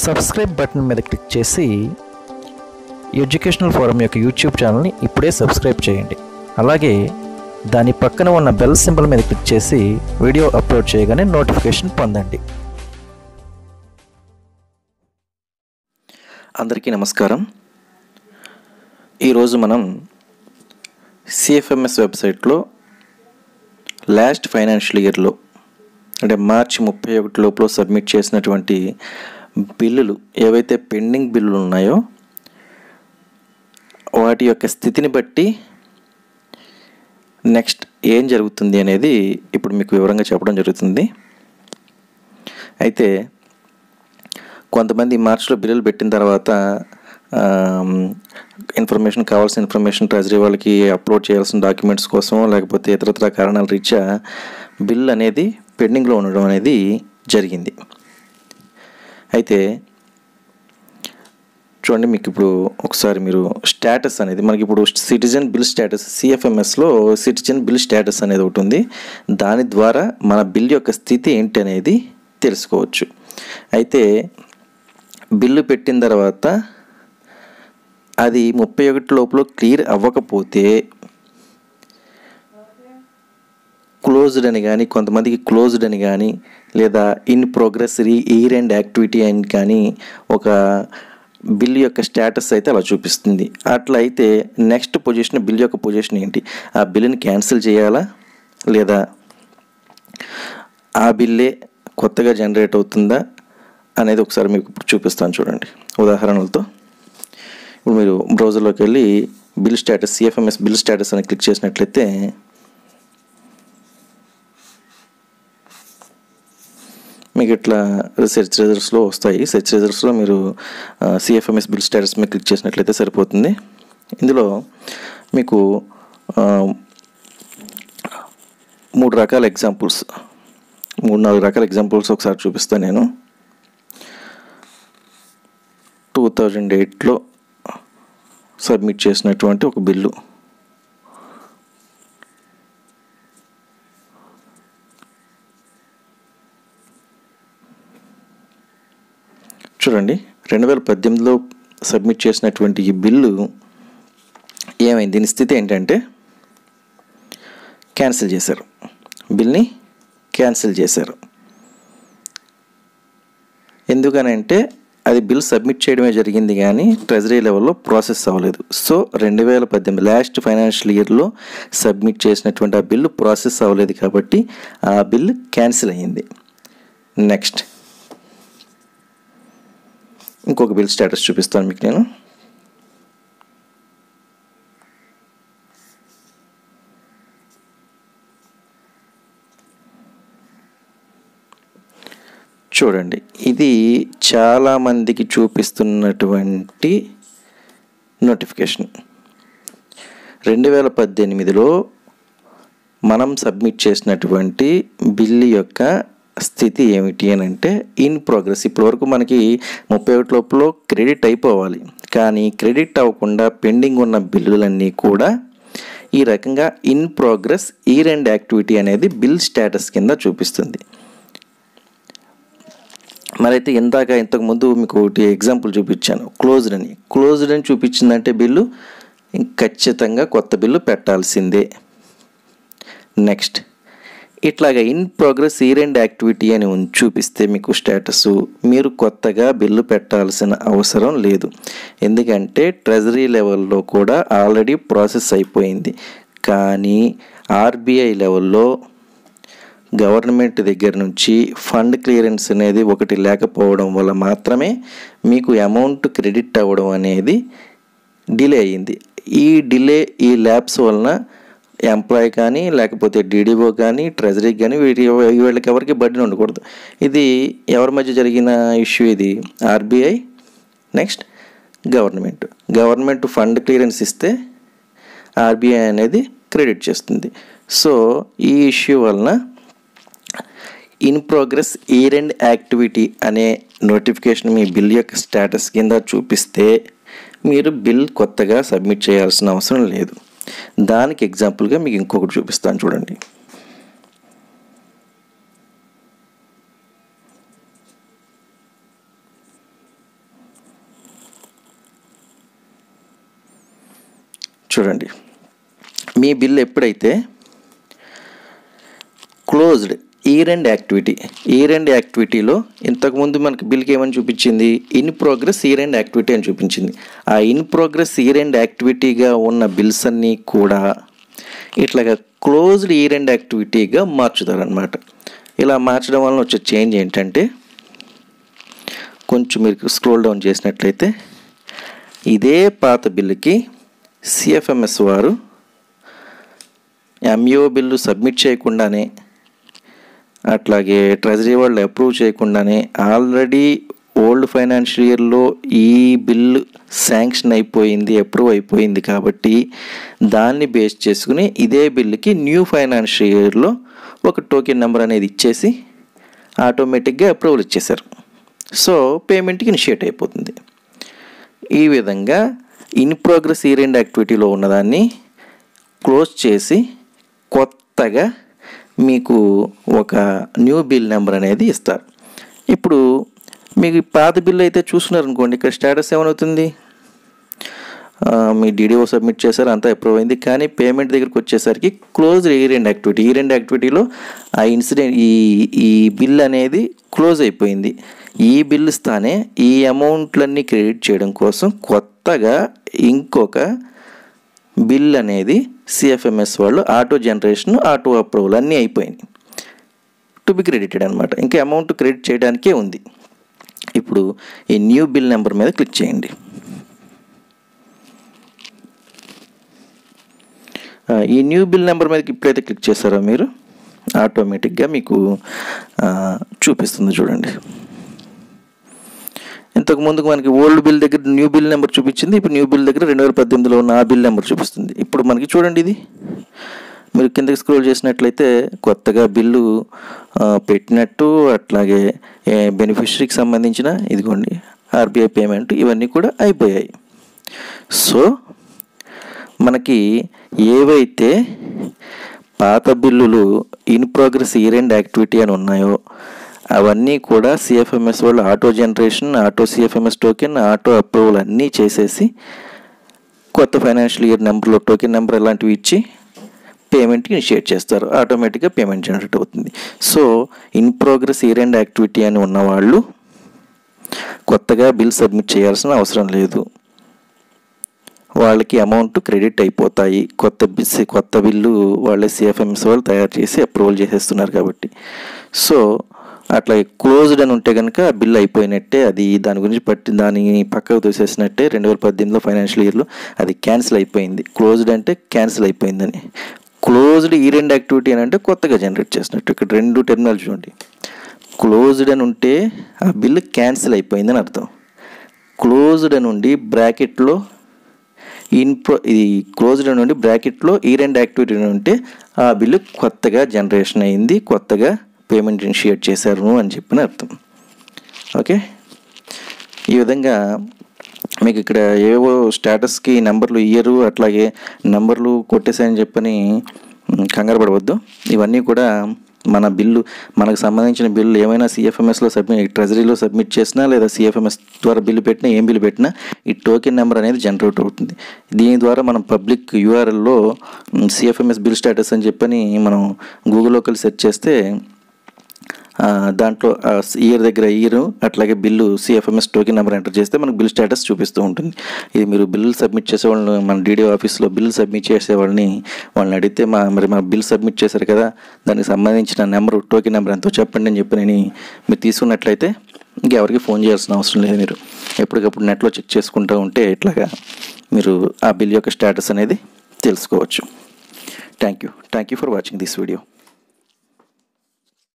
Subscribe button మీద click చేసి educational forum యొక్క యూట్యూబ్ ఛానల్ని ఇప్పుడే సబ్స్క్రైబ్ చేయండి. అలాగే దాని పక్కన ఉన్న బెల్ సింబల్ మీద క్లిక్ చేసి వీడియో అప్లోడ్ చేయగానే నోటిఫికేషన్ పొందండి. అందరికీ నమస్కారం. ఈరోజు మనం సిఎఫ్ఎంఎస్ వెబ్సైట్లో లాస్ట్ ఫైనాన్షియల్ ఇయర్లో అంటే మార్చి ముప్పై ఒకటి లోపల సబ్మిట్ చేసినటువంటి బిల్లులు ఏవైతే పెండింగ్ బిల్లులు ఉన్నాయో వాటి యొక్క స్థితిని బట్టి నెక్స్ట్ ఏం జరుగుతుంది అనేది ఇప్పుడు మీకు వివరంగా చెప్పడం జరుగుతుంది. అయితే కొంతమంది మార్చిలో బిల్లులు పెట్టిన తర్వాత ఇన్ఫర్మేషన్ కావాల్సిన ఇన్ఫర్మేషన్ ట్రెజరీ వాళ్ళకి అప్లోడ్ చేయాల్సిన డాక్యుమెంట్స్ కోసం లేకపోతే ఇతరత్ర కారణాల రీత్యా బిల్ అనేది పెండింగ్లో ఉండడం అనేది జరిగింది. అయితే చూడండి మీకు ఇప్పుడు ఒకసారి మీరు స్టేటస్ అనేది మనకి ఇప్పుడు సిటిజన్ బిల్ స్టేటస్ సిఎఫ్ఎంఎస్లో సిటిజన్ బిల్ స్టేటస్ అనేది ఒకటి ఉంది. దాని ద్వారా మన బిల్ యొక్క స్థితి ఏంటి అనేది తెలుసుకోవచ్చు. అయితే బిల్లు పెట్టిన తర్వాత అది ముప్పై ఒకటి లోపల క్లియర్ అవ్వకపోతే క్లోజ్డ్ అని కానీ కొంతమందికి క్లోజ్డ్ అని కానీ లేదా in progress re year and activity అని కానీ ఒక బిల్ యొక్క స్టేటస్ అయితే అలా చూపిస్తుంది. అట్లా అయితే నెక్స్ట్ పొజిషన్ బిల్ యొక్క పొజిషన్ ఏంటి? ఆ బిల్లుని క్యాన్సిల్ చేయాలా? లేదా ఆ బిల్లే కొత్తగా జనరేట్ అవుతుందా? అనేది ఒకసారి మీకు ఇప్పుడు చూపిస్తాను చూడండి. ఉదాహరణలతో ఇప్పుడు మీరు బ్రౌజర్లోకి వెళ్ళి bill status CFMS bill status అని క్లిక్ చేసినట్లయితే మీకు ఇట్లా సెర్చ్ రిజల్ట్స్లో వస్తాయి. సెర్చ్ రిజల్ట్స్లో మీరు సిఎఫ్ఎంఎస్ బిల్ స్టేటస్ మీద క్లిక్ చేసినట్లయితే సరిపోతుంది. ఇందులో మీకు మూడు రకాల ఎగ్జాంపుల్స్ మూడు నాలుగు రకాల ఎగ్జాంపుల్స్ ఒకసారి చూపిస్తాను నేను. టూ థౌజండ్ ఎయిట్లో సబ్మిట్ చేసినటువంటి ఒక బిల్లు చూడండి. రెండు వేల పద్దెనిమిదిలో సబ్మిట్ చేసినటువంటి ఈ బిల్లు ఏమైంది? దీని స్థితి ఏంటంటే క్యాన్సిల్ చేశారు. బిల్ని క్యాన్సిల్ చేశారు. ఎందుకనంటే అది బిల్ సబ్మిట్ చేయడమే జరిగింది కానీ ట్రెజరీ లెవెల్లో ప్రాసెస్ అవ్వలేదు. సో రెండు వేల పద్దెనిమిది లాస్ట్ ఫైనాన్షియల్ ఇయర్లో సబ్మిట్ చేసినటువంటి ఆ బిల్లు ప్రాసెస్ అవ్వలేదు కాబట్టి ఆ బిల్ క్యాన్సిల్ అయ్యింది. నెక్స్ట్. ఇంకొక బిల్ స్టేటస్ చూపిస్తాను మీకు నేను. చూడండి ఇది చాలామందికి చూపిస్తున్నటువంటి నోటిఫికేషన్. రెండు వేల పద్దెనిమిదిలో మనం సబ్మిట్ చేసినటువంటి బిల్లు యొక్క స్థితి ఏమిటి అని అంటే ఇన్ ప్రోగ్రెస్ ఇప్పటివరకు మనకి ముప్పై ఒకటి లోపల క్రెడిట్ అయిపోవాలి. కానీ క్రెడిట్ అవ్వకుండా పెండింగ్ ఉన్న బిల్లులన్నీ కూడా ఈ రకంగా ఇన్ ప్రోగ్రెస్ ఈ అండ్ యాక్టివిటీ అనేది బిల్ స్టేటస్ కింద చూపిస్తుంది. మరైతే ఇందాక ఇంతకు ముందు మీకు ఒకటి ఎగ్జాంపుల్ చూపించాను. క్లోజ్డ్ అని. క్లోజ్డ్ అని చూపించిందంటే బిల్లు ఖచ్చితంగా కొత్త బిల్లు పెట్టాల్సిందే. నెక్స్ట్ ఇట్లాగా ఇన్ ప్రోగ్రెస్ ఈ రెండు యాక్టివిటీ అని చూపిస్తే మీకు స్టేటస్ మీరు కొత్తగా బిల్లు పెట్టాల్సిన అవసరం లేదు. ఎందుకంటే ట్రెజరీ లెవెల్లో కూడా ఆల్రెడీ ప్రాసెస్ అయిపోయింది. కానీ ఆర్బీఐ లెవెల్లో గవర్నమెంట్ దగ్గర నుంచి ఫండ్ క్లియరెన్స్ అనేది ఒకటి లేకపోవడం వల్ల మాత్రమే మీకు అమౌంట్ క్రెడిట్ అవ్వడం అనేది డిలే అయ్యింది. ఈ డిలే ఈ ల్యాబ్స్ వలన ఎంప్లాయ్ కానీ లేకపోతే డీడీఓ కానీ ట్రెజరీ కానీ వీటి వీళ్ళకి ఎవరికి బడ్డీని ఉండకూడదు. ఇది ఎవరి మధ్య జరిగిన ఇష్యూ ఇది? RBI. Next government. Government fund clearance ఇస్తే ఆర్బీఐ అనేది క్రెడిట్ చేస్తుంది. సో ఈ ఇష్యూ వలన in progress year and activity అనే నోటిఫికేషన్ మీ బిల్ యొక్క స్టేటస్ కింద చూపిస్తే మీరు బిల్ కొత్తగా సబ్మిట్ చేయాల్సిన అవసరం లేదు. దానికి ఎగ్జాంపుల్గా మీకు ఇంకొకటి చూపిస్తాను చూడండి. చూడండి. మీ బిల్ ఎప్పుడైతే క్లోజ్డ్ ఈ రెండు యాక్టివిటీ. ఈ రెండు యాక్టివిటీలో ఇంతకుముందు మనకి బిల్కి ఏమని చూపించింది? ఇన్ ప్రోగ్రెస్ ఈ రెండు యాక్టివిటీ అని చూపించింది. ఆ ఇన్ ప్రోగ్రెస్ ఈ రెండు యాక్టివిటీగా ఉన్న బిల్స్ అన్నీ కూడా ఇట్లాగా క్లోజ్డ్ ఈ రెండు యాక్టివిటీగా మార్చుతారనమాట ఇలా మార్చడం వలన వచ్చే చేంజ్ ఏంటంటే కొంచెం మీరు స్క్రోల్ డౌన్ చేసినట్లయితే ఇదే పాత బిల్లుకి సిఎఫ్ఎంఎస్ వారు ఎంఈఓ బిల్లు సబ్మిట్ చేయకుండానే అట్లాగే ట్రెజరీ వాళ్ళు అప్రూవ్ చేయకుండానే ఆల్రెడీ ఓల్డ్ ఫైనాన్షియల్ ఇయర్లో ఈ బిల్లు శాంక్షన్ అయిపోయింది అప్రూవ్ అయిపోయింది కాబట్టి దాన్ని బేస్ చేసుకుని ఇదే బిల్లుకి న్యూ ఫైనాన్షియల్ ఇయర్లో ఒక టోకెన్ నెంబర్ అనేది ఇచ్చేసి ఆటోమేటిక్గా అప్రూవల్ ఇచ్చేశారు. సో పేమెంట్కి ఇనిషియేట్ అయిపోతుంది. ఈ విధంగా ఇన్ ప్రోగ్రెస్ ఈ రెండు యాక్టివిటీలో ఉన్నదాన్ని క్లోజ్ చేసి కొత్తగా మీకు ఒక న్యూ బిల్ నెంబర్ అనేది ఇస్తారు. ఇప్పుడు మీకు పాత బిల్ అయితే చూస్తున్నారనుకోండి ఇక్కడ స్టేటస్ ఏమవుతుంది? మీ డీడీఓ సబ్మిట్ చేశారు అంతా అప్రూవ్ అయింది. కానీ పేమెంట్ దగ్గరికి వచ్చేసరికి క్లోజ్ ఈ రెండు యాక్టివిటీ ఈ రెండు యాక్టివిటీలో ఆ ఇన్సిడెంట్ ఈ ఈ బిల్ అనేది క్లోజ్ అయిపోయింది. ఈ బిల్ స్థానే ఈ అమౌంట్లన్నీ క్రెడిట్ చేయడం కోసం కొత్తగా ఇంకొక బిల్ అనేది సిఎఫ్ఎంఎస్ వాళ్ళు ఆటో జనరేషన్ ఆటో అప్రూవల్ అన్నీ అయిపోయినాయి. టు బి క్రెడిటెడ్ అనమాట ఇంకా అమౌంట్ క్రెడిట్ చేయడానికే ఉంది. ఇప్పుడు ఈ న్యూ బిల్ నెంబర్ మీద క్లిక్ చేయండి. ఈ న్యూ బిల్ నెంబర్ మీద ఇప్పుడైతే క్లిక్ చేస్తారో మీరు? ఆటోమేటిక్గా మీకు చూపిస్తుంది చూడండి. ఇంతకు ముందుకు మనకి ఓల్డ్ బిల్ దగ్గర న్యూ బిల్ నెంబర్ చూపించింది ఇప్పుడు న్యూ బిల్ దగ్గర రెండు వేల పద్దెనిమిదిలో ఉన్న ఆ బిల్ నెంబర్ చూపిస్తుంది. ఇప్పుడు మనకి చూడండి ఇది. మీరు కిందకి స్క్రోల్ చేసినట్లయితే కొత్తగా బిల్లు పెట్టినట్టు అట్లాగే బెనిఫిషరీకి సంబంధించిన ఇదిగోండి ఆర్బీఐ పేమెంట్ ఇవన్నీ కూడా అయిపోయాయి. సో మనకి ఏవైతే పాత బిల్లులు ఇన్ ప్రోగ్రెస్ ఈ రెండు యాక్టివిటీ అని ఉన్నాయో అవన్నీ కూడా సిఎఫ్ఎంఎస్ వాళ్ళు auto generation auto CFMS token auto approval అన్నీ చేసేసి కొత్త ఫైనాన్షియల్ ఇయర్ నెంబర్లో టోకెన్ నెంబర్ ఇలాంటివి ఇచ్చి పేమెంట్కి ఇనిషియేట్ చేస్తారు. ఆటోమేటిక్గా పేమెంట్ జనరేట్ అవుతుంది. So in progress year and activity అని ఉన్నవాళ్ళు కొత్తగా బిల్ సబ్మిట్ చేయాల్సిన అవసరం లేదు. వాళ్ళకి అమౌంట్ క్రెడిట్ అయిపోతాయి. కొత్త బిల్స్ కొత్త బిల్లు వాళ్ళే సిఎఫ్ఎంఎస్ వాళ్ళు తయారు చేసి అప్రూవల్ చేసేస్తున్నారు కాబట్టి. సో అట్లా క్లోజ్డ్ అని ఉంటే కనుక ఆ బిల్ అయిపోయినట్టే అది దాని గురించి పట్టి దాని పక్కకు తోసేసినట్టే రెండు వేల పద్దెనిమిదిలో ఫైనాన్షియల్ ఇయర్లో అది క్యాన్సిల్ అయిపోయింది. క్లోజ్డ్ అంటే క్యాన్సిల్ అయిపోయిందని. క్లోజ్డ్ ఈ రెండు యాక్టివిటీ అని అంటే కొత్తగా జనరేట్ చేసినట్టు. ఇక్కడ రెండు టెర్మినల్ చూడండి. క్లోజ్డ్ అని ఉంటే ఆ బిల్లు క్యాన్సిల్ అయిపోయిందని అర్థం. క్లోజ్డ్ అని ఉండి బ్రాకెట్లో ఇన్ప్రో ఇది క్లోజ్డ్ నుండి బ్రాకెట్లో ఈ రెండు యాక్టివిటీ ఉంటే ఆ బిల్లు కొత్తగా జనరేషన్ అయింది కొత్తగా పేమెంట్ ఇనిషియేట్ చేశారు అని చెప్పిన అర్థం. ఓకే? ఈ విధంగా మీకు ఇక్కడ ఏవో స్టేటస్కి నెంబర్లు ఇయ్యరు అట్లాగే నెంబర్లు కొట్టేశాయని చెప్పని కంగారు పడవద్దు. ఇవన్నీ కూడా మన బిల్లు మనకు సంబంధించిన బిల్లు ఏమైనా సిఎఫ్ఎంఎస్లో సబ్మిట్ ట్రెజరీలో సబ్మిట్ చేసినా లేదా సిఎఫ్ఎంఎస్ ద్వారా బిల్లు పెట్టినా ఏం బిల్లు పెట్టినా ఈ టోకెన్ నెంబర్ అనేది జనరేట్ అవుతుంది. దీని ద్వారా మనం పబ్లిక్ యూఆర్ఎల్లో సిఎఫ్ఎంఎస్ బిల్ స్టేటస్ అని చెప్పని మనం గూగుల్లో కలిసి సెర్చ్ చేస్తే దాంట్లో ఇయర్ దగ్గర ఇయర్ అట్లాగే bill CFMS token number enter చేస్తే మనకు బిల్ స్టేటస్ చూపిస్తూ ఉంటుంది. ఇది మీరు బిల్లు సబ్మిట్ చేసే వాళ్ళని మన డీడీ ఆఫీస్లో బిల్ సబ్మిట్ చేసే వాళ్ళని వాళ్ళని అడిగితే మా మరి మా బిల్ సబ్మిట్ చేశారు కదా దానికి సంబంధించిన నెంబర్ టోకెన్ నెంబర్ ఎంతో చెప్పండి అని చెప్పి నేను మీరు తీసుకున్నట్లయితే ఇంకెవరికి ఫోన్ చేయాల్సిన అవసరం లేదు మీరు. ఎప్పటికప్పుడు నెట్లో చెక్ చేసుకుంటూ ఉంటే ఇట్లాగా మీరు ఆ బిల్ యొక్క స్టేటస్ అనేది తెలుసుకోవచ్చు. Thank you thank you for watching this video